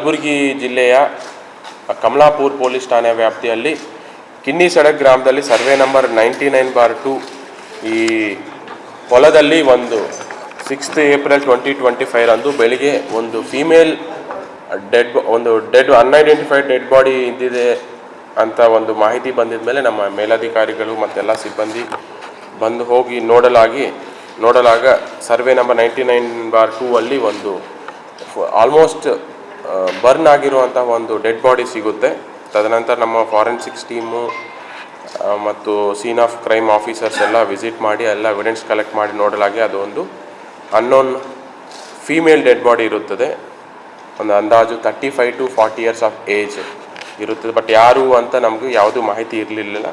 ಕಲಬುರಗಿ ಜಿಲ್ಲೆಯ ಕಮಲಾಪುರ್ ಪೊಲೀಸ್ ಠಾಣೆ ವ್ಯಾಪ್ತಿಯಲ್ಲಿ ಕಿನ್ನಿ ಸಡಕ್ ಗ್ರಾಮದಲ್ಲಿ survey number ninety nine bar two ಈ ಹೊಲದಲ್ಲಿ ಒಂದು sixth April twenty twenty five ಅಂದು ಬೆಳಿಗ್ಗೆ ಒಂದು ಫೀಮೇಲ್ ಡೆಡ್ ಒಂದು ಡೆಡ್ ಅನ್ಐಡೆಂಟಿಫೈಡ್ ಡೆಡ್ ಬಾಡಿ ಇದ್ದಿದೆ ಅಂತ ಒಂದು ಮಾಹಿತಿ ಬಂದಿದ ಮೇಲೆ ನಮ್ಮ ಮೇಲಧಿಕಾರಿಗಳು ಮತ್ತೆಲ್ಲ ಸಿಬ್ಬಂದಿ ಬಂದು ಹೋಗಿ ನೋಡಲಾಗಿ, ನೋಡಲಾಗ survey number ninety nine bar two ಅಲ್ಲಿ ಒಂದು ಆಲ್ಮೋಸ್ಟ್ ಬರ್ನ್ ಆಗಿರುವಂಥ ಒಂದು ಡೆಡ್ ಬಾಡಿ ಸಿಗುತ್ತೆ. ತದನಂತರ ನಮ್ಮ ಫಾರೆನ್ಸಿಕ್ಸ್ ಟೀಮು ಮತ್ತು ಸೀನ್ ಆಫ್ ಕ್ರೈಮ್ ಆಫೀಸರ್ಸ್ ಎಲ್ಲ ವಿಸಿಟ್ ಮಾಡಿ, ಎಲ್ಲ ಎವಿಡೆನ್ಸ್ ಕಲೆಕ್ಟ್ ಮಾಡಿ ನೋಡಲಾಗಿ ಅದು ಒಂದು ಅನ್ನೋನ್ ಫೀಮೇಲ್ ಡೆಡ್ ಬಾಡಿ ಇರುತ್ತದೆ. ಒಂದು ಅಂದಾಜು thirty five to forty years of age ಇರುತ್ತದೆ. ಬಟ್ ಯಾರು ಅಂತ ನಮಗೂ ಯಾವುದೂ ಮಾಹಿತಿ ಇರಲಿಲ್ಲ.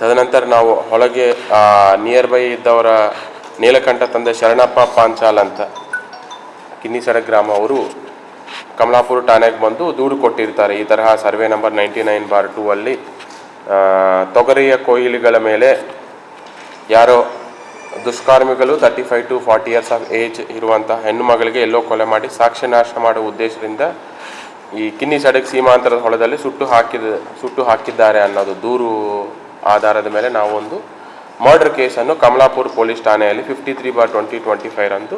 ತದನಂತರ ನಾವು ಒಳಗೆ ನಿಯರ್ ಬೈ ಇದ್ದವರ ನೀಲಕಂಠ ತಂದೆ ಶರಣಪ್ಪ ಪಾಂಚಾಲ್ ಅಂತ ಕಿನ್ನಿ ಸಡಕ್ ಗ್ರಾಮ ಅವರು ಕಮಲಾಪುರ ಠಾಣೆಗೆ ಬಂದು ದೂರು ಕೊಟ್ಟಿರ್ತಾರೆ. ಈ ತರಹ survey number ninety nine bar two ಅಲ್ಲಿ ತೊಗರಿಯ ಕೊಯ್ಲುಗಳ ಮೇಲೆ ಯಾರೋ ದುಷ್ಕರ್ಮಿಗಳು thirty five to forty years of age ಇರುವಂಥ ಹೆಣ್ಣು ಮಗಳಿಗೆ ಎಲ್ಲೋ ಕೊಲೆ ಮಾಡಿ ಸಾಕ್ಷ್ಯ ನಾಶ ಮಾಡುವ ಉದ್ದೇಶದಿಂದ ಈ ಕಿನ್ನಿ ಸಡಕ್ ಸೀಮಾಂತರದ ಹೊಲದಲ್ಲಿ ಸುಟ್ಟು ಹಾಕಿದ, ಸುಟ್ಟು ಹಾಕಿದ್ದಾರೆ ಅನ್ನೋದು ದೂರು ಆಧಾರದ ಮೇಲೆ ನಾವು ಒಂದು ಮರ್ಡರ್ ಕೇಸನ್ನು ಕಮಲಾಪುರ್ ಪೊಲೀಸ್ ಠಾಣೆಯಲ್ಲಿ fifty three bar twenty twenty five ಅಂದು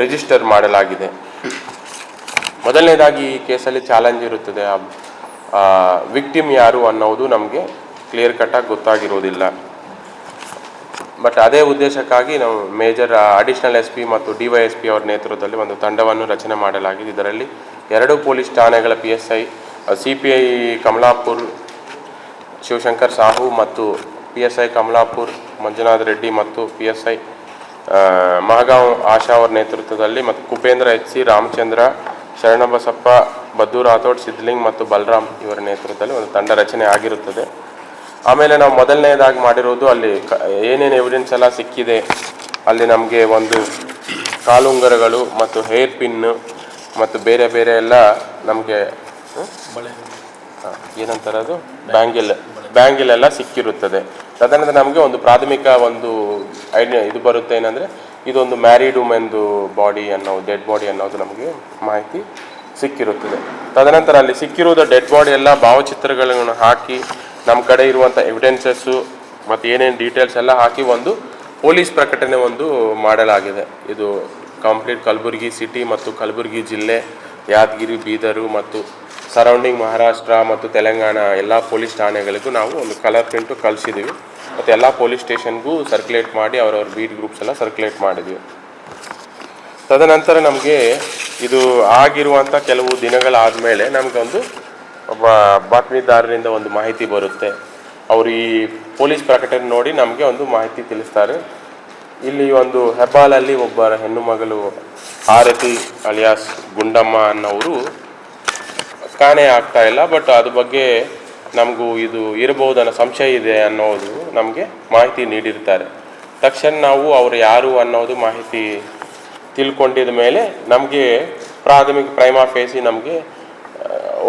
ರಿಜಿಸ್ಟರ್ ಮಾಡಲಾಗಿದೆ. ಮೊದಲನೇದಾಗಿ ಈ ಕೇಸಲ್ಲಿ ಚಾಲೆಂಜ್ ಇರುತ್ತದೆ. ವಿಕ್ಟಿಮ್ ಯಾರು ಅನ್ನೋದು ನಮಗೆ ಕ್ಲಿಯರ್ ಕಟ್ಟಾಗಿ ಗೊತ್ತಾಗಿರೋದಿಲ್ಲ. ಬಟ್ ಅದೇ ಉದ್ದೇಶಕ್ಕಾಗಿ ನಾವು ಮೇಜರ್ ಅಡಿಷನಲ್ ಎಸ್ ಪಿ ಮತ್ತು ಡಿ ವೈ ಎಸ್ ಪಿ ಅವರ ನೇತೃತ್ವದಲ್ಲಿ ಒಂದು ತಂಡವನ್ನು ರಚನೆ ಮಾಡಲಾಗಿದೆ. ಇದರಲ್ಲಿ ಎರಡು police ಠಾಣೆಗಳ P S I C P I Kamalapur, Shivashankar Sahu ಮತ್ತು P S I Kamalapur, Manjunath Reddy ಮತ್ತು P S I Mahagaon Asha ಅವರ ನೇತೃತ್ವದಲ್ಲಿ ಮತ್ತು ಕುಪೇಂದ್ರ ಎಚ್ ಸಿ ರಾಮಚಂದ್ರ ಶರಣಬಸಪ್ಪ ಬದ್ದು ರಾಥೋಡ್ ಸಿದ್ಲಿಂಗ್ ಮತ್ತು ಬಲರಾಮ್ ಇವರ ನೇತೃತ್ವದಲ್ಲಿ ಒಂದು ತಂಡ ರಚನೆ ಆಗಿರುತ್ತದೆ. ಆಮೇಲೆ ನಾವು ಮೊದಲನೇದಾಗಿ ಮಾಡಿರೋದು ಅಲ್ಲಿ ಕ ಏನೇನು ಎವಿಡೆನ್ಸ್ ಎಲ್ಲ ಸಿಕ್ಕಿದೆ ಅಲ್ಲಿ ನಮಗೆ ಒಂದು ಕಾಲುಂಗರಗಳು ಮತ್ತು ಹೇರ್ ಪಿನ್ನು ಮತ್ತು ಬೇರೆ ಬೇರೆ ಎಲ್ಲ ನಮಗೆ ಏನಂತಾರೆ ಅದು ಬ್ಯಾಂಗಿಲ್ ಬ್ಯಾಂಗಿಲ್ ಎಲ್ಲ ಸಿಕ್ಕಿರುತ್ತದೆ. ತದನಂತರ ನಮಗೆ ಒಂದು ಪ್ರಾಥಮಿಕ ಒಂದು ಐಡಿಯಾ ಇದು ಬರುತ್ತೆ ಏನಂದರೆ, ಇದೊಂದು ಮ್ಯಾರಿಡ್ ವುಮೆನ್ದು ಬಾಡಿ ಅನ್ನೋ ಡೆಡ್ ಬಾಡಿ ಅನ್ನೋದು ನಮಗೆ ಮಾಹಿತಿ ಸಿಕ್ಕಿರುತ್ತದೆ. ತದನಂತರ ಅಲ್ಲಿ ಸಿಕ್ಕಿರುವುದು ಡೆಡ್ ಬಾಡಿ ಎಲ್ಲ ಭಾವಚಿತ್ರಗಳನ್ನು ಹಾಕಿ ನಮ್ಮ ಕಡೆ ಇರುವಂಥ ಎವಿಡೆನ್ಸಸ್ಸು ಮತ್ತು ಏನೇನು ಡೀಟೇಲ್ಸ್ ಎಲ್ಲ ಹಾಕಿ ಒಂದು ಪೊಲೀಸ್ ಪ್ರಕಟಣೆ ಒಂದು ಮಾಡಲಾಗಿದೆ. ಇದು ಕಂಪ್ಲೀಟ್ ಕಲಬುರಗಿ ಸಿಟಿ ಮತ್ತು ಕಲಬುರಗಿ ಜಿಲ್ಲೆ, ಯಾದಗಿರಿ, ಬೀದರು ಮತ್ತು ಸರೌಂಡಿಂಗ್ ಮಹಾರಾಷ್ಟ್ರ ಮತ್ತು ತೆಲಂಗಾಣ ಎಲ್ಲ ಪೊಲೀಸ್ ಠಾಣೆಗಳಿಗೂ ನಾವು ಒಂದು ಕಲರ್ ಪ್ರಿಂಟು ಕಳಿಸಿದ್ದೀವಿ ಮತ್ತು ಎಲ್ಲ ಪೊಲೀಸ್ ಸ್ಟೇಷನ್ಗೂ ಸರ್ಕ್ಯುಲೇಟ್ ಮಾಡಿ ಅವರವ್ರ ಬೀಟ್ ಗ್ರೂಪ್ಸ್ ಎಲ್ಲ ಸರ್ಕ್ಯುಲೇಟ್ ಮಾಡಿದ್ವಿ. ತದನಂತರ ನಮಗೆ ಇದು ಆಗಿರುವಂಥ ಕೆಲವು ದಿನಗಳಾದಮೇಲೆ ನಮಗೊಂದು ಒಬ್ಬ ಬಾತ್ಮೀದಾರರಿಂದ ಒಂದು ಮಾಹಿತಿ ಬರುತ್ತೆ. ಅವರು ಈ ಪೊಲೀಸ್ ಪ್ರಕಟಣೆ ನೋಡಿ ನಮಗೆ ಒಂದು ಮಾಹಿತಿ ತಿಳಿಸ್ತಾರೆ. ಇಲ್ಲಿ ಒಂದು ಹೆಬ್ಬಾಲಲ್ಲಿ ಒಬ್ಬರ ಹೆಣ್ಣು ಮಗಳು ಆರತಿ ಅಲಿಯಾಸ್ ಗುಂಡಮ್ಮ ಅನ್ನೋರು ಕಾಣೆ ಆಗ್ತಾ ಇಲ್ಲ ಬಟ್ ಅದ್ರ ಬಗ್ಗೆ ನಮಗೂ ಇದು ಇರಬಹುದು ಅನ್ನೋ ಸಂಶಯ ಇದೆ ಅನ್ನೋದು ನಮಗೆ ಮಾಹಿತಿ ನೀಡಿರ್ತಾರೆ. ತಕ್ಷಣ ನಾವು ಅವರು ಯಾರು ಅನ್ನೋದು ಮಾಹಿತಿ ತಿಳ್ಕೊಂಡಿದ ಮೇಲೆ ನಮಗೆ ಪ್ರಾಥಮಿಕ ಪ್ರೈಮಾ ಫೇಸಿ ನಮಗೆ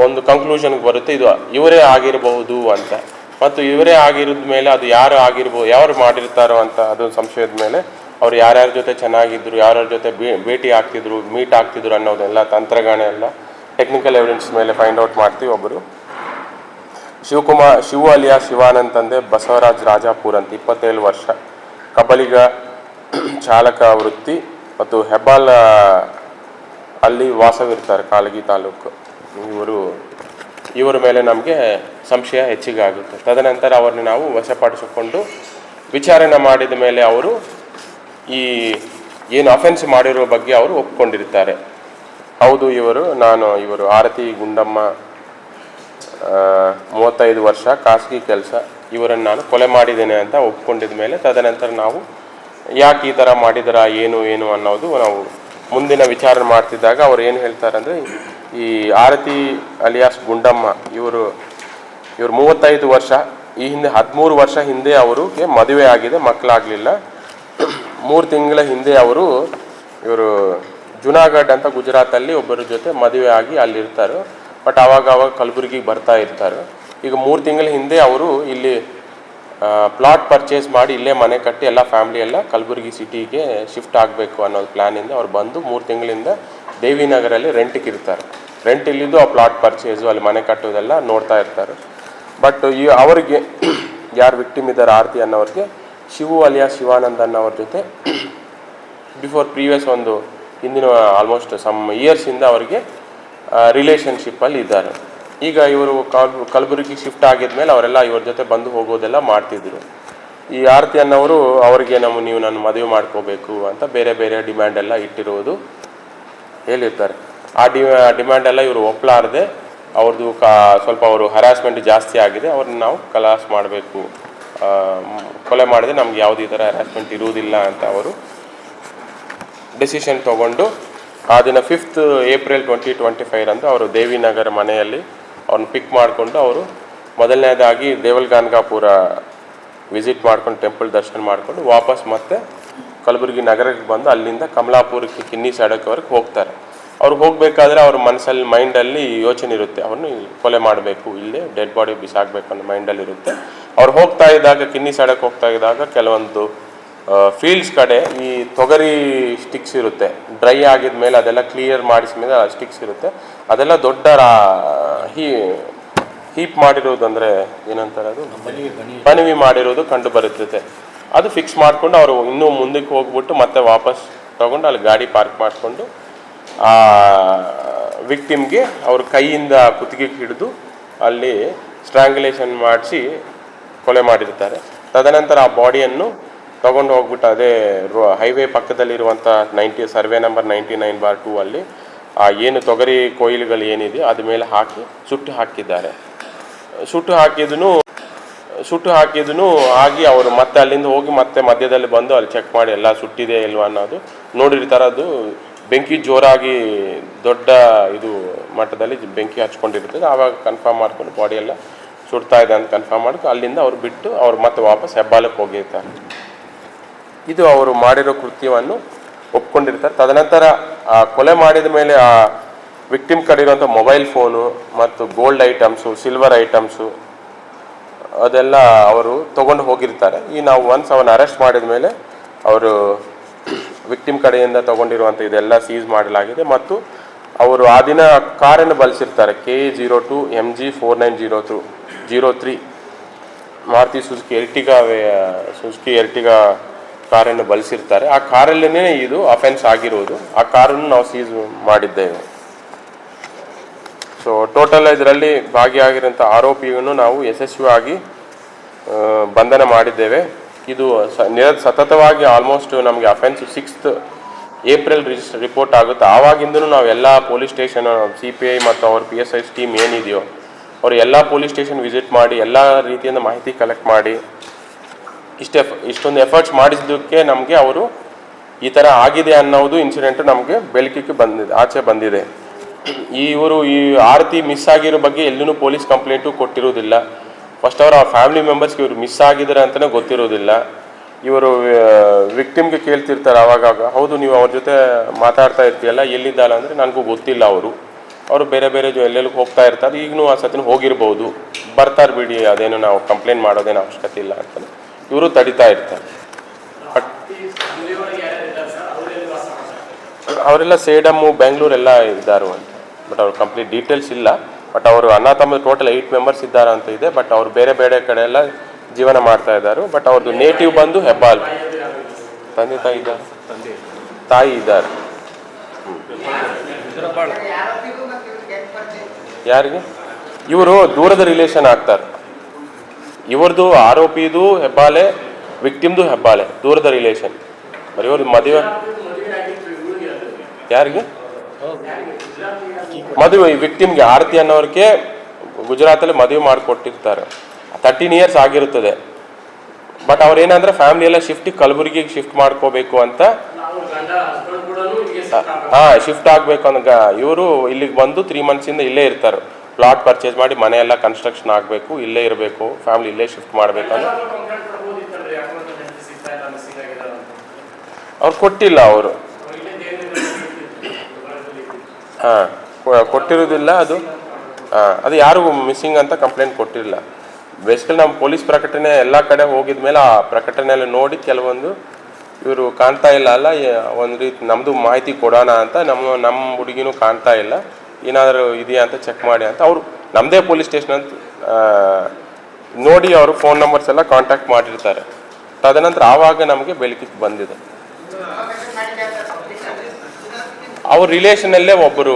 ಒಂದು ಕಂಕ್ಲೂಷನ್ಗೆ ಬರುತ್ತೆ, ಇದು ಇವರೇ ಆಗಿರಬಹುದು ಅಂತ. ಮತ್ತು ಇವರೇ ಆಗಿರೋದ ಮೇಲೆ ಅದು ಯಾರು ಆಗಿರ್ಬೋದು ಯಾರು ಮಾಡಿರ್ತಾರೋ ಅಂತ ಅದೊಂದು ಸಂಶಯದ ಮೇಲೆ ಅವ್ರು ಯಾರ್ಯಾರ ಜೊತೆ ಚೆನ್ನಾಗಿದ್ರು, ಯಾರ್ಯಾರ ಜೊತೆ ಭೇಟಿ ಆಗ್ತಿದ್ರು ಮೀಟ್ ಆಗ್ತಿದ್ರು ಅನ್ನೋದೆಲ್ಲ ತಂತ್ರಗಾಣೆ ಎಲ್ಲ ಟೆಕ್ನಿಕಲ್ ಎವಿಡೆನ್ಸ್ ಮೇಲೆ ಫೈಂಡ್ ಔಟ್ ಮಾಡ್ತೀವಿ ಒಬ್ಬರು ಶಿವಕುಮಾರ್, ಶಿವ ಅಲಿಯಾ ಶಿವಾನಂದ್ ತಂದೆ ಬಸವರಾಜ್ ರಾಜಾಪುರ್ ಅಂತ ಇಪ್ಪತ್ತೇಳು ವರ್ಷ. ಕಬಲಿಗ ಚಾಲಕ ವೃತ್ತಿ ಮತ್ತು ಹೆಬ್ಬಾಲ್ ಅಲ್ಲಿ ವಾಸವಿರ್ತಾರೆ ಕಾಲಗಿ ತಾಲೂಕು. ಇವರು, ಇವರ ಮೇಲೆ ನಮಗೆ ಸಂಶಯ ಹೆಚ್ಚಿಗೆ ಆಗುತ್ತೆ ತದನಂತರ ಅವರನ್ನು ನಾವು ವಶಪಡಿಸಿಕೊಂಡು ವಿಚಾರಣೆ ಮಾಡಿದ ಮೇಲೆ ಅವರು ಈ ಏನು ಅಫೆನ್ಸ್ ಮಾಡಿರೋ ಬಗ್ಗೆ ಅವರು ಒಪ್ಕೊಂಡಿರ್ತಾರೆ. ಹೌದು, ಇವರು, ನಾನು, ಇವರು ಆರತಿ ಗುಂಡಮ್ಮ ಮೂವತ್ತೈದು ವರ್ಷ ಖಾಸಗಿ ಕೆಲಸ. ಇವರನ್ನು ನಾನು ಕೊಲೆ ಮಾಡಿದ್ದೇನೆ ಅಂತ ಒಪ್ಕೊಂಡಿದ ಮೇಲೆ ತದನಂತರ ನಾವು ಯಾಕೆ ಈ ಥರ ಮಾಡಿದರ, ಏನು ಏನು ಅನ್ನೋದು ನಾವು ಮುಂದಿನ ವಿಚಾರ ಮಾಡ್ತಿದ್ದಾಗ ಅವ್ರು ಏನು ಹೇಳ್ತಾರೆ ಅಂದರೆ, ಈ ಆರತಿ ಅಲಿಯಾಸ್ ಗುಂಡಮ್ಮ, ಇವರು ಇವರು ಮೂವತ್ತೈದು ವರ್ಷ, ಈ ಹಿಂದೆ ಹದಿಮೂರು ವರ್ಷ ಹಿಂದೆ ಅವರಿಗೆ ಮದುವೆ ಆಗಿದೆ, ಮಕ್ಕಳಾಗಲಿಲ್ಲ. ಮೂರು ತಿಂಗಳ ಹಿಂದೆ ಅವರು, ಇವರು ಜುನಾಗಢ್ ಅಂತ ಗುಜರಾತಲ್ಲಿ ಒಬ್ಬರ ಜೊತೆ ಮದುವೆ ಆಗಿ ಅಲ್ಲಿರ್ತಾರೆ. ಬಟ್ ಆವಾಗ ಅವಾಗ ಕಲಬುರಗಿಗೆ ಬರ್ತಾ ಇರ್ತಾರೆ. ಈಗ ಮೂರು ತಿಂಗಳ ಹಿಂದೆ ಅವರು ಇಲ್ಲಿ ಪ್ಲಾಟ್ ಪರ್ಚೇಸ್ ಮಾಡಿ ಇಲ್ಲೇ ಮನೆ ಕಟ್ಟಿ ಎಲ್ಲ ಫ್ಯಾಮಿಲಿ ಎಲ್ಲ ಕಲಬುರಗಿ ಸಿಟಿಗೆ ಶಿಫ್ಟ್ ಆಗಬೇಕು ಅನ್ನೋದು ಪ್ಲ್ಯಾನಿಂದ ಅವ್ರು ಬಂದು ಮೂರು ತಿಂಗಳಿಂದ ದೇವಿ ನಗರಲ್ಲಿ ರೆಂಟಿಗೆ ಇರ್ತಾರೆ. ರೆಂಟ್ ಇಲ್ಲಿದ್ದು ಆ ಪ್ಲಾಟ್ ಪರ್ಚೇಸು ಅಲ್ಲಿ ಮನೆ ಕಟ್ಟೋದೆಲ್ಲ ನೋಡ್ತಾ ಇರ್ತಾರೆ. ಬಟ್ ಈ ಅವರಿಗೆ ಯಾರು ವಿಕ್ಟಿಮ್ ಇದ್ದಾರೆ ಆರತಿ ಅನ್ನೋರಿಗೆ ಶಿವು ಅಲಿಯಾ ಶಿವಾನಂದ್ ಅನ್ನೋರ ಜೊತೆ ಬಿಫೋರ್ ಪ್ರೀವಿಯಸ್ ಒಂದು ಹಿಂದಿನ ಆಲ್ಮೋಸ್ಟ್ ಸಮ್ ಇಯರ್ಸಿಂದ ಅವರಿಗೆ ರಿಲೇಷನ್ಶಿಪ್ಪಲ್ಲಿ ಇದ್ದಾರೆ. ಈಗ ಇವರು ಕಲ್, ಕಲಬುರಗಿ ಶಿಫ್ಟ್ ಆಗಿದ್ಮೇಲೆ ಅವರೆಲ್ಲ ಇವ್ರ ಜೊತೆ ಬಂದು ಹೋಗೋದೆಲ್ಲ ಮಾಡ್ತಿದ್ರು. ಈ ಆರತಿ ಅನ್ನೋರು ಅವರಿಗೆ ನಮ್ಮ, ನೀವು ನನ್ನ ಮದುವೆ ಮಾಡ್ಕೋಬೇಕು ಅಂತ ಬೇರೆ ಬೇರೆ ಡಿಮ್ಯಾಂಡ್ ಎಲ್ಲ ಇಟ್ಟಿರುವುದು ಹೇಳಿರ್ತಾರೆ. ಆ ಡಿ ಡಿಮ್ಯಾಂಡ್ ಎಲ್ಲ ಇವರು ಒಪ್ಪಲಾರದೆ ಅವ್ರದ್ದು ಕಾ, ಸ್ವಲ್ಪ ಅವರು ಹರಾಸ್ಮೆಂಟ್ ಜಾಸ್ತಿ ಆಗಿದೆ ಅವ್ರನ್ನ ನಾವು ಕಲಾಸ್ ಮಾಡಬೇಕು. ಕೊಲೆ ಮಾಡಿದ್ರೆ ನಮ್ಗೆ ಯಾವುದೇ ಥರ ಹರಾಸ್ಮೆಂಟ್ ಇರುವುದಿಲ್ಲ ಅಂತ ಅವರು ಡೆಸಿಷನ್ ತಗೊಂಡು ಆ ದಿನ ಫಿಫ್ತ್ ಏಪ್ರಿಲ್ ಟ್ವೆಂಟಿ ಟ್ವೆಂಟಿ ಫೈವ್ರಂದು ಅವರು ದೇವಿನಗರ ಮನೆಯಲ್ಲಿ ಅವ್ರನ್ನ ಪಿಕ್ ಮಾಡಿಕೊಂಡು ಅವರು ಮೊದಲನೇದಾಗಿ ದೇವಲ್ಗಾನ್ಗಾಪುರ ವಿಸಿಟ್ ಮಾಡ್ಕೊಂಡು ಟೆಂಪಲ್ ದರ್ಶನ ಮಾಡಿಕೊಂಡು ವಾಪಸ್ ಮತ್ತೆ ಕಲಬುರಗಿ ನಗರಕ್ಕೆ ಬಂದು ಅಲ್ಲಿಂದ ಕಮಲಾಪುರಕ್ಕೆ ಕಿನ್ನಿ ಸಡಕ್ವರೆಗೆ ಹೋಗ್ತಾರೆ. ಅವ್ರು ಹೋಗಬೇಕಾದ್ರೆ ಅವ್ರ ಮನಸ್ಸಲ್ಲಿ ಮೈಂಡಲ್ಲಿ ಯೋಚನೆ ಇರುತ್ತೆ, ಅವ್ರನ್ನ ಕೊಲೆ ಮಾಡಬೇಕು, ಇಲ್ಲೇ ಡೆಡ್ ಬಾಡಿ ಬಿಸಾಕಬೇಕು ಅನ್ನೋ ಮೈಂಡಲ್ಲಿ ಇರುತ್ತೆ. ಅವ್ರು ಹೋಗ್ತಾ ಇದ್ದಾಗ ಕಿನ್ನಿ ಸಡಕ್ಕೆ ಹೋಗ್ತಾ ಇದ್ದಾಗ ಕೆಲವೊಂದು ಫೀಲ್ಡ್ಸ್ ಕಡೆ ಈ ತೊಗರಿ ಸ್ಟಿಕ್ಸ್ ಇರುತ್ತೆ. ಡ್ರೈ ಆಗಿದ ಮೇಲೆ ಅದೆಲ್ಲ ಕ್ಲಿಯರ್ ಮಾಡಿಸಿದ ಸ್ಟಿಕ್ಸ್ ಇರುತ್ತೆ. ಅದೆಲ್ಲ ದೊಡ್ಡ ರಾ- ಹೀ ಹೀಪ್ ಮಾಡಿರೋದು ಅಂದರೆ ಏನಂತಾರೆ ಅದು? ಬಣವಿ ಮಾಡಿರೋದು ಕಂಡು ಬರುತ್ತದೆ. ಅದು ಫಿಕ್ಸ್ ಮಾಡಿಕೊಂಡು ಅವರು ಇನ್ನೂ ಮುಂದಕ್ಕೆ ಹೋಗ್ಬಿಟ್ಟು ಮತ್ತೆ ವಾಪಸ್ ತಗೊಂಡು ಅಲ್ಲಿ ಗಾಡಿ ಪಾರ್ಕ್ ಮಾಡಿಕೊಂಡು ಆ ವಿಕ್ಟಿಮ್ಗೆ ಅವ್ರ ಕೈಯಿಂದ ಕುತ್ತಿಗೆ ಹಿಡಿದು ಅಲ್ಲಿ ಸ್ಟ್ರಾಂಗುಲೇಷನ್ ಮಾಡಿಸಿ ಕೊಲೆ ಮಾಡಿರ್ತಾರೆ ತದನಂತರ ಆ ಬಾಡಿಯನ್ನು ತಗೊಂಡು ಹೋಗ್ಬಿಟ್ಟು ಅದೇ highway ಪಕ್ಕದಲ್ಲಿರುವಂಥ ninety, survey number ninety nine bar two ಅಲ್ಲಿ, ಆ ಏನು ತೊಗರಿ ಕೊಯ್ಲುಗಳು ಏನಿದೆಯೋ ಅದ ಮೇಲೆ ಹಾಕಿ ಸುಟ್ಟು ಹಾಕಿದ್ದಾರೆ. ಸುಟ್ಟು ಹಾಕಿದನು ಸುಟ್ಟು ಹಾಕಿದನು ಆಗಿ ಅವರು ಮತ್ತೆ ಅಲ್ಲಿಂದ ಹೋಗಿ ಮತ್ತೆ ಮಧ್ಯದಲ್ಲಿ ಬಂದು ಅಲ್ಲಿ ಚೆಕ್ ಮಾಡಿ ಎಲ್ಲ ಸುಟ್ಟಿದೆ ಇಲ್ವಾ ಅನ್ನೋದು. ನೋಡಿರ್ತಾರೆ ಅದು ಬೆಂಕಿ ಜೋರಾಗಿ ದೊಡ್ಡ ಇದು ಮಟ್ಟದಲ್ಲಿ ಬೆಂಕಿ ಹಚ್ಕೊಂಡಿರ್ತದೆ. ಆವಾಗ ಕನ್ಫರ್ಮ್ ಮಾಡ್ಕೊಂಡು ಬಾಡಿ ಎಲ್ಲ ಸುಡ್ತಾ ಇದೆ ಅಂತ ಕನ್ಫರ್ಮ್ ಮಾಡ್ಕೊಂಡು ಅಲ್ಲಿಂದ ಅವ್ರು ಬಿಟ್ಟು ಅವ್ರು ಮತ್ತೆ ವಾಪಸ್ ಹೆಬ್ಬಾಲಕ್ಕೆ ಹೋಗಿರ್ತಾರೆ. ಇದು ಅವರು ಮಾಡಿರೋ ಕೃತ್ಯವನ್ನು ಒಪ್ಕೊಂಡಿರ್ತಾರೆ. ತದನಂತರ ಆ ಕೊಲೆ ಮಾಡಿದ ಮೇಲೆ ಆ ವಿಕ್ಟಿಮ್ ಕಡೆ ಇರುವಂಥ ಮೊಬೈಲ್ ಫೋನು ಮತ್ತು ಗೋಲ್ಡ್ ಐಟಮ್ಸು, ಸಿಲ್ವರ್ ಐಟಮ್ಸು ಅದೆಲ್ಲ ಅವರು ತಗೊಂಡು ಹೋಗಿರ್ತಾರೆ. ಈ ನಾವು ಒನ್ಸ್ ಅವನ್ನ ಅರೆಸ್ಟ್ ಮಾಡಿದ ಮೇಲೆ ಅವರು ವಿಕ್ಟಿಮ್ ಕಡೆಯಿಂದ ತಗೊಂಡಿರುವಂಥ ಇದೆಲ್ಲ ಸೀಸ್ ಮಾಡಲಾಗಿದೆ ಮತ್ತು ಅವರು ಆ ದಿನ ಕಾರನ್ನು ಬಳಸಿರ್ತಾರೆ. K zero two M G four nine zero three zero three Maruti Suzuki Ertiga Suzuki, Ertiga ಕಾರನ್ನು ಬಳಸಿರ್ತಾರೆ ಆ ಕಾರಲ್ಲೇ ಇದು ಅಫೆನ್ಸ್ ಆಗಿರೋದು. ಆ ಕಾರನ್ನು ನಾವು ಸೀಸ್ ಮಾಡಿದ್ದೇವೆ. ಸೊ ಟೋಟಲ್ ಇದರಲ್ಲಿ ಭಾಗಿಯಾಗಿರುವಂಥ ಆರೋಪಿಯನ್ನು ನಾವು ಯಶಸ್ವಿಯಾಗಿ ಬಂಧನ ಮಾಡಿದ್ದೇವೆ. ಇದು ನಿರ, ಸತತವಾಗಿ ಆಲ್ಮೋಸ್ಟ್ ನಮಗೆ offence sixth April register report ಆಗುತ್ತೆ. ಆವಾಗಿಂದನೂ ನಾವು ಎಲ್ಲ police station C P I ಮತ್ತು ಅವ್ರ ಪಿ ಎಸ್ ಐಸ್ ಟೀಮ್ ಏನಿದೆಯೋ, ಅವರು ಎಲ್ಲ ಪೊಲೀಸ್ ಸ್ಟೇಷನ್ ವಿಸಿಟ್ ಮಾಡಿ, ಎಲ್ಲ ರೀತಿಯಿಂದ ಮಾಹಿತಿ ಕಲೆಕ್ಟ್ ಮಾಡಿ ಇಷ್ಟೇ ಇಷ್ಟೊಂದು ಎಫರ್ಟ್ಸ್ ಮಾಡಿದ್ದಕ್ಕೆ ನಮಗೆ ಅವರು ಈ ಥರ ಆಗಿದೆ ಅನ್ನೋದು ಇನ್ಸಿಡೆಂಟ್ ನಮಗೆ ಬೆಳಕಿಗೆ ಬಂದಿದೆ, ಆಚೆ ಬಂದಿದೆ. ಇವರು ಈ ಆರತಿ ಮಿಸ್ ಆಗಿರೋ ಬಗ್ಗೆ ಎಲ್ಲೂ ಪೊಲೀಸ್ ಕಂಪ್ಲೇಂಟು ಕೊಟ್ಟಿರೋದಿಲ್ಲ. ಫಸ್ಟ್ ಅವ್ರ ಫ್ಯಾಮಿಲಿ ಮೆಂಬರ್ಸ್ಗೆ ಇವರು ಮಿಸ್ ಆಗಿದ್ದಾರೆ ಅಂತಲೇ ಗೊತ್ತಿರೋದಿಲ್ಲ. ಇವರು ವಿಕ್ಟಿಮ್ಗೆ ಕೇಳ್ತಿರ್ತಾರೆ ಆವಾಗಾಗ, ಹೌದು, ನೀವು ಅವ್ರ ಜೊತೆ ಮಾತಾಡ್ತಾ ಇರ್ತೀಯಲ್ಲ ಎಲ್ಲಿದ್ದಾರ ಅಂದರೆ ನನಗೂ ಗೊತ್ತಿಲ್ಲ ಅವರು. ಅವರು ಬೇರೆ ಬೇರೆ ಜೊ ಎಲ್ಲೆಲ್ಲಿ ಹೋಗ್ತಾ ಇರ್ತಾರೆ ಈಗಲೂ ಆ ಸತಿನ ಹೋಗಿರ್ಬೋದು. ಬರ್ತಾರೆ ಬಿಡಿ, ಅದೇನು ನಾವು ಕಂಪ್ಲೇಂಟ್ ಮಾಡೋದೇನು ಅವಶ್ಯಕತೆ ಇಲ್ಲ ಅಂತಲೇ ಇವರು ತಡಿತಾ ಇರ್ತಾರೆ. ಅವರೆಲ್ಲ ಸೇಡಮ್ಮು ಬೆಂಗಳೂರು ಎಲ್ಲ ಇದ್ದಾರೆ ಅಂತ. ಬಟ್ ಅವ್ರ ಕಂಪ್ಲೀಟ್ ಡೀಟೇಲ್ಸ್ ಇಲ್ಲ. ಬಟ್ ಅವರು ಅಣ್ಣ ಟೋಟಲ್ ಏಯ್ಟ್ ಮೆಂಬರ್ಸ್ ಇದ್ದಾರೆ ಅಂತ ಇದೆ. ಬಟ್ ಅವ್ರು ಬೇರೆ ಬೇರೆ ಕಡೆ ಎಲ್ಲ ಜೀವನ ಮಾಡ್ತಾ ಇದ್ದಾರೆ. ಬಟ್ ಅವ್ರದ್ದು ನೇಟಿವ್ ಬಂದು ಹೆಬ್ಬಾಲ್. ತಂದೆ, ತಾಯಿ ಇದ್ದಾರೆ. ತಾಯಿ ಇದ್ದಾರೆ. ಯಾರಿಗೆ? ಇವರು ದೂರದ ರಿಲೇಷನ್ ಆಗ್ತಾರೆ. ಇವ್ರದ್ದು ಆರೋಪಿದು ಹೆಬ್ಬಾಲೆ ವಿಕ್ಟಿಮ್ದು ಹೆಬ್ಬಾಲೆ ದೂರದ ರಿಲೇಷನ್ ಬರೀ ಇವ್ರದ್ದು ಮದುವೆ. ಯಾರಿಗೆ? ಮದುವೆ ಈ ವಿಕ್ಟಿಮ್ಗೆ ಆರತಿ ಅನ್ನೋರಿಗೆ ಗುಜರಾತಲ್ಲಿ ಮದುವೆ ಮಾಡಿಕೊಟ್ಟಿರ್ತಾರೆ. ತರ್ಟೀನ್ ಇಯರ್ಸ್ ಆಗಿರುತ್ತದೆ. ಬಟ್ ಅವ್ರು ಏನಂದ್ರೆ ಫ್ಯಾಮಿಲಿ ಎಲ್ಲ ಶಿಫ್ಟ್ ಕಲಬುರಗಿಗೆ ಶಿಫ್ಟ್ ಮಾಡ್ಕೋಬೇಕು ಅಂತ. ಹಾ ಶಿಫ್ಟ್ ಆಗ್ಬೇಕು ಅನ್ನೋ ಇವರು ಇಲ್ಲಿಗೆ ಬಂದು ತ್ರೀ ಮಂತ್ಸಿಂದ ಇಲ್ಲೇ ಇರ್ತಾರೆ. ಪ್ಲಾಟ್ ಪರ್ಚೇಸ್ ಮಾಡಿ ಮನೆಯೆಲ್ಲ ಕನ್ಸ್ಟ್ರಕ್ಷನ್ ಆಗಬೇಕು ಇಲ್ಲೇ ಇರಬೇಕು ಫ್ಯಾಮಿಲಿ ಇಲ್ಲೇ ಶಿಫ್ಟ್ ಮಾಡಬೇಕಂತ ಅವ್ರು ಕೊಟ್ಟಿಲ್ಲ ಅವರು. ಹಾಂ ಕೊಟ್ಟಿರೋದಿಲ್ಲ ಅದು. ಹಾಂ ಅದು ಯಾರಿಗೂ ಮಿಸ್ಸಿಂಗ್ ಅಂತ ಕಂಪ್ಲೇಂಟ್ ಕೊಟ್ಟಿಲ್ಲ. ಬೇಸಿಕಲಿ ನಮ್ಮ ಪೊಲೀಸ್ ಪ್ರಕಟಣೆ ಎಲ್ಲ ಕಡೆ ಹೋಗಿದ ಮೇಲೆ ಆ ಪ್ರಕಟಣೆಯಲ್ಲಿ ನೋಡಿ ಕೆಲವೊಂದು ಇವರು ಕಾಣ್ತಾ ಇಲ್ಲ ಅಲ್ಲ ಒಂದು ರೀತಿ ನಮ್ಮದು ಮಾಹಿತಿ ಕೊಡೋಣ ಅಂತ ನಮ್ಮ ನಮ್ಮ ಹುಡುಗಿನೂ ಕಾಣ್ತಾ ಇಲ್ಲ. ಏನಾದರೂ ಇದೆಯಾ ಅಂತ ಚೆಕ್ ಮಾಡಿ ಅಂತ ಅವರು ನಮ್ಮದೇ ಪೊಲೀಸ್ ಸ್ಟೇಷನ್ ಅಂತ ನೋಡಿ ಅವರು ಫೋನ್ ನಂಬರ್ಸ್ ಎಲ್ಲ ಕಾಂಟ್ಯಾಕ್ಟ್ ಮಾಡಿರ್ತಾರೆ. ತದನಂತರ ಆವಾಗ ನಮಗೆ ಬೆಳಕಿಗೆ ಬಂದಿದೆ. ಅವ್ರ ರಿಲೇಷನಲ್ಲೇ ಒಬ್ಬರು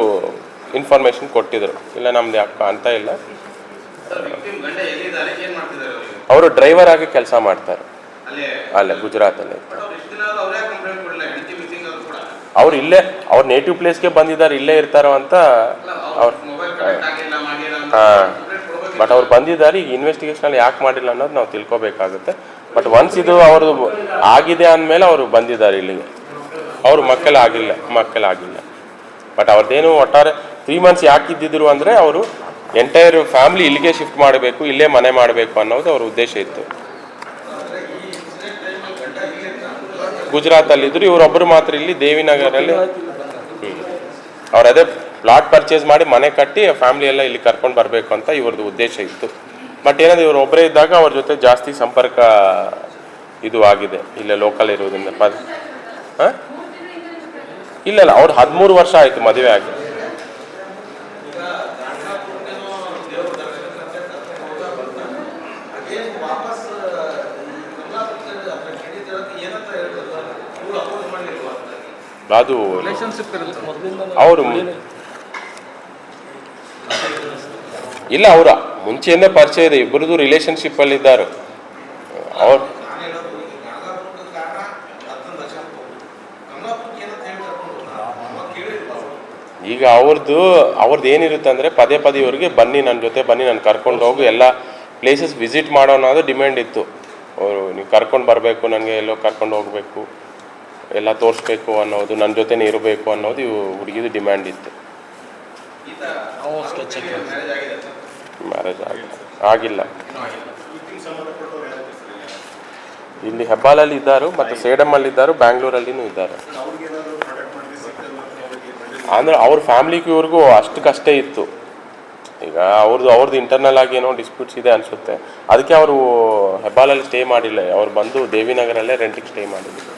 ಇನ್ಫಾರ್ಮೇಶನ್ ಕೊಟ್ಟಿದ್ರು. ಇಲ್ಲ, ನಮ್ದು ಅಪ್ಪ ಅಂತ ಇಲ್ಲ. ಅವರು ಡ್ರೈವರ್ ಆಗಿ ಕೆಲಸ ಮಾಡ್ತಾರೆ. ಅಲ್ಲೇ ಗುಜರಾತಲ್ಲಿ ಬಟ್ ಅವ್ರು ಇಷ್ಟು ದಿನ ಆದ್ರೂ ಅವರೇ ಕಂಪ್ಲೇಂಟ್ ಕೊಡಲಿಲ್ಲ ಹೆಂಡತಿ ಮಿಸ್ಸಿಂಗ್ ಆದ್ರು ಕೂಡ ಅವ್ರು ಇಲ್ಲೇ ಅವ್ರ ನೇಟಿವ್ ಪ್ಲೇಸ್ಗೆ ಬಂದಿದ್ದಾರೆ ಇಲ್ಲೇ ಇರ್ತಾರೋ ಅಂತ ಅವ್ರು ಹಾ. ಬಟ್ ಅವ್ರು ಬಂದಿದ್ದಾರೆ ಈಗ ಇನ್ವೆಸ್ಟಿಗೇಷನ್ ಅಲ್ಲಿ ಯಾಕೆ ಮಾಡಿಲ್ಲ ಅನ್ನೋದು ನಾವು ತಿಳ್ಕೊಬೇಕಾಗುತ್ತೆ. ಬಟ್ ಒನ್ಸ್ ಇದು ಅವ್ರದ್ದು ಆಗಿದೆ ಅಂದಮೇಲೆ ಅವರು ಬಂದಿದ್ದಾರೆ ಇಲ್ಲಿಗೆ. ಅವ್ರ ಮಕ್ಕಳು ಆಗಿಲ್ಲ ಮಕ್ಕಳು ಆಗಿಲ್ಲ. ಬಟ್ ಅವ್ರದ್ದೇನು ಒಟ್ಟಾರೆ ತ್ರೀ ಮಂತ್ಸ್ ಯಾಕೆ ಇದ್ದಿದ್ರು ಅಂದರೆ ಅವರು ಎಂಟೈರ್ ಫ್ಯಾಮಿಲಿ ಇಲ್ಲಿಗೆ ಶಿಫ್ಟ್ ಮಾಡಬೇಕು ಇಲ್ಲೇ ಮನೆ ಮಾಡಬೇಕು ಅನ್ನೋದು ಅವ್ರ ಉದ್ದೇಶ ಇತ್ತು. ಗುಜರಾತಲ್ಲಿದ್ದರು ಇವರೊಬ್ಬರು ಮಾತ್ರ ಇಲ್ಲಿ ದೇವಿನಗರಲ್ಲಿ. ಅವ್ರು ಅದೇ ಪ್ಲಾಟ್ ಪರ್ಚೇಸ್ ಮಾಡಿ ಮನೆ ಕಟ್ಟಿ ಫ್ಯಾಮಿಲಿ ಎಲ್ಲ ಇಲ್ಲಿ ಕರ್ಕೊಂಡು ಬರಬೇಕು ಅಂತ ಇವ್ರದ್ದು ಉದ್ದೇಶ ಇತ್ತು. ಬಟ್ ಏನಂದ್ರೆ ಇವ್ರು ಒಬ್ಬರೇ ಇದ್ದಾಗ ಅವ್ರ ಜೊತೆ ಜಾಸ್ತಿ ಸಂಪರ್ಕ ಇದು ಆಗಿದೆ. ಇಲ್ಲೇ ಲೋಕಲ್ ಇರೋದ್ರಿಂದ ಹಾಂ? ಇಲ್ಲ ಇಲ್ಲ ಅವ್ರು ಹದಿಮೂರು ವರ್ಷ ಆಯಿತು ಮದುವೆ ಆಗಿ. ಅದು ಅವರು ಇಲ್ಲ ಅವರ ಮುಂಚೆಯಿಂದ ಪರಿಚಯ ಇದೆ. ಇಬ್ಬರದು ರಿಲೇಶನ್ಶಿಪ್ ಅಲ್ಲಿ ಇದ್ದಾರೆ. ಅವರು ಈಗ ಅವ್ರದ್ದು ಅವ್ರದ್ದು ಏನಿರುತ್ತೆ ಅಂದರೆ ಪದೇ ಪದೇ ಇವ್ರಿಗೆ ಬನ್ನಿ ನನ್ನ ಜೊತೆ ಬನ್ನಿ ನಾನು ಕರ್ಕೊಂಡು ಹೋಗು ಎಲ್ಲ ಪ್ಲೇಸಸ್ ವಿಸಿಟ್ ಮಾಡೋಣ ಅನ್ನೋದು ಡಿಮ್ಯಾಂಡ್ ಇತ್ತು. ಅವರು ನೀವು ಕರ್ಕೊಂಡು ಬರಬೇಕು ನನಗೆ ಎಲ್ಲೋ ಕರ್ಕೊಂಡು ಹೋಗಬೇಕು. ಎಲ್ಲ ತೋರಿಸ್ಬೇಕು ಅನ್ನೋದು ನನ್ನ ಜೊತೆನೇ ಇರಬೇಕು ಅನ್ನೋದು ಇವು ಹುಡುಗಿದು ಡಿಮ್ಯಾಂಡ್ ಇತ್ತು. ಮ್ಯಾರೇಜ್ ಆಗಿಲ್ಲ. ಆಗಿಲ್ಲ. ಇಲ್ಲಿ. ಹೆಬ್ಬಾಲಲ್ಲಿ ಇದ್ದಾರು ಮತ್ತು ಸೇಡಮಲ್ಲಿ ಇದ್ದಾರೆ ಬ್ಯಾಂಗ್ಳೂರಲ್ಲಿನೂ ಇದ್ದಾರೆ. ಅಂದರೆ ಅವ್ರ ಫ್ಯಾಮಿಲಿಗೂ ಇವ್ರಿಗೂ ಅಷ್ಟಕ್ಕಷ್ಟೇ ಇತ್ತು. ಈಗ ಅವ್ರದ್ದು ಅವ್ರದ್ದು ಇಂಟರ್ನಲ್ ಆಗಿ ಏನೋ ಡಿಸ್ಪ್ಯೂಟ್ಸ್ ಇದೆ ಅನಿಸುತ್ತೆ. ಅದಕ್ಕೆ ಅವರು ಹೆಬ್ಬಾಲಲ್ಲಿ ಸ್ಟೇ ಮಾಡಿಲ್ಲ. ಅವ್ರು ಬಂದು ದೇವಿನಗರಲ್ಲೇ ರೆಂಟಿಗೆ ಸ್ಟೇ ಮಾಡಿದ್ರು.